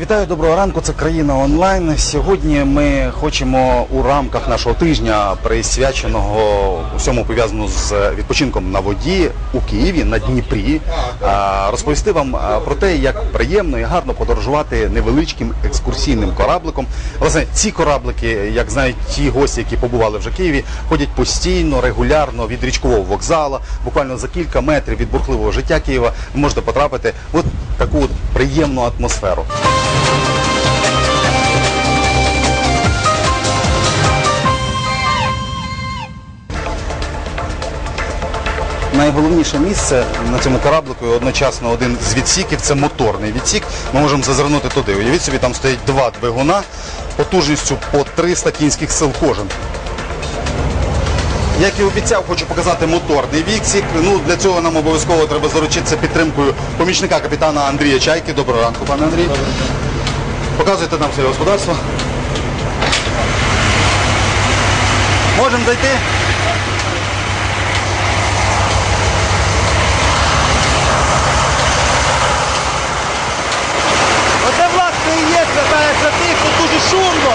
Вітаю, доброго ранку. Це країна онлайн. Сьогодні ми хочемо у рамках нашого тижня, присвяченого усьому пов'язаному з відпочинком на воді у Києві на Дніпрі, розповісти вам про те, як приємно і гарно подорожувати невеличким екскурсійним корабликом. Власне, ці кораблики, як знають ті гості, які побували вже в Києві, ходять постійно, регулярно від річкового вокзалу, буквально за кілька метрів від бурхливого життя Києва. Можете потрапити в от таку от приємну атмосферу. Найголовніше місце на цьому кораблику і одночасно один з відсіків це моторний відсік. Ми можемо зазирнути туди. Уявіть собі, там стоять два двигуна потужністю по 300 кінських сил кожен. Як і обіцяв, хочу показати моторний відсік. Ну, для цього нам обов'язково треба заручитися підтримкою помічника капітана Андрія Чайки. Доброго ранку, пане Андрій. Показуйте нам своє господарство. Можемо зайти? Оце власне і є святая святих, тут дуже шумно,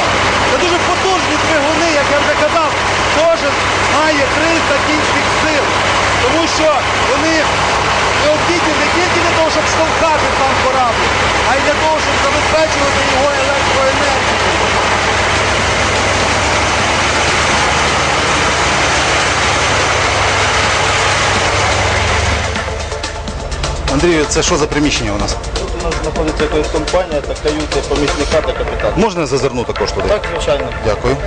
це дуже потужні двигуни, як я вже казав, кожен має 300 кінських сил, тому що вони необхідні не тільки для того, щоб штовхати сам корабль, а й для того, щоб забезпечувати його електроенергію. Андрію, це що за приміщення у нас? Тут у нас знаходиться якась компанія та каюти помічника та капітана. Можна я зазирну також туди? Так, звичайно. Дякую.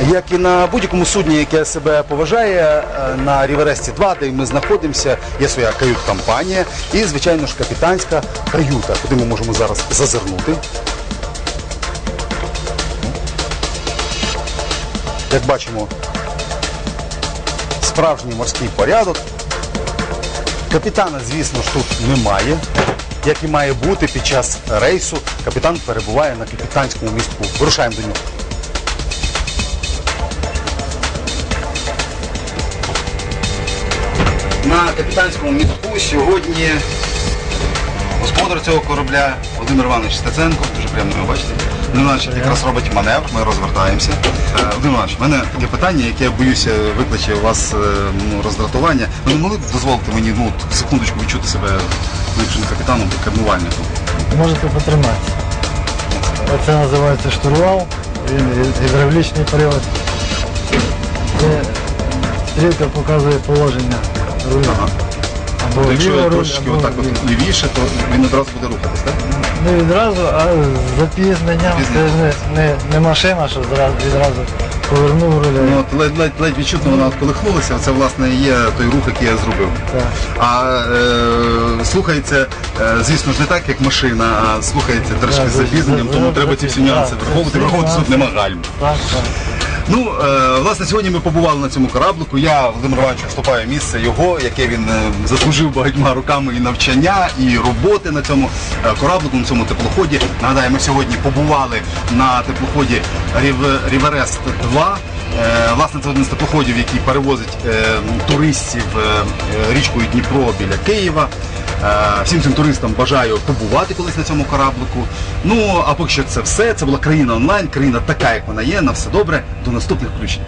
Як і на будь-якому судні, яке себе поважає, е, на Рівересті 2, де ми знаходимося, є своя кают-компанія і, звичайно ж, капітанська каюта, куди ми можемо зараз зазирнути. Як бачимо, справжній морський порядок. Капітана, звісно ж, тут немає. Як і має бути під час рейсу, капітан перебуває на капітанському містку. Вирушаємо до нього. Капітанському містку сьогодні господар цього корабля Володимир Іванович Стеценко. Дуже приємно його бачити. Володимир Іванович якраз робить маневр, ми розвертаємося. Е, Володимир Іванович, в мене таке питання, яке я боюся викличе у вас е, ну, роздратування. Ви не могли б дозволити мені ну, от секундочку відчути себе ну, якщо не капітаном, то кермувальником? Можете потриматися. Це називається штурвал, він гі- гідравлічний привод. Це стрілка показує положення руля. Або Тобто, якщо ліва я руль, трошечки або отак от ліва. лівіше, то він одразу буде рухатись, так? Не відразу, а з запізненням. Це ж не, не, не машина, що зразу відразу повернув руля. Ну, от ледь, ледь, ледь відчутно вона колихнулася, це власне і є той рух, який я зробив. Так. А е, слухається, е, звісно ж, не так, як машина, а слухається трошки з запізненням, тому треба ці всі нюанси враховувати. Враховувати тут нема гальм. Так, так. Ну, е, власне, сьогодні ми побували на цьому кораблику. Я, Володимир Іванович, вступаю місце його, яке він е, заслужив багатьма роками і навчання, і роботи на цьому е, кораблику, на цьому теплоході. Нагадаю, ми сьогодні побували на теплоході Рів- Ріверест 2. Е, Власне, це один з теплоходів, який перевозить е, туристів е, е, річкою Дніпро біля Києва. Е, Всім цим туристам бажаю побувати колись на цьому кораблику. Ну а поки що це все. Це була країна онлайн, країна така, як вона є. На все добре. До наступних включень.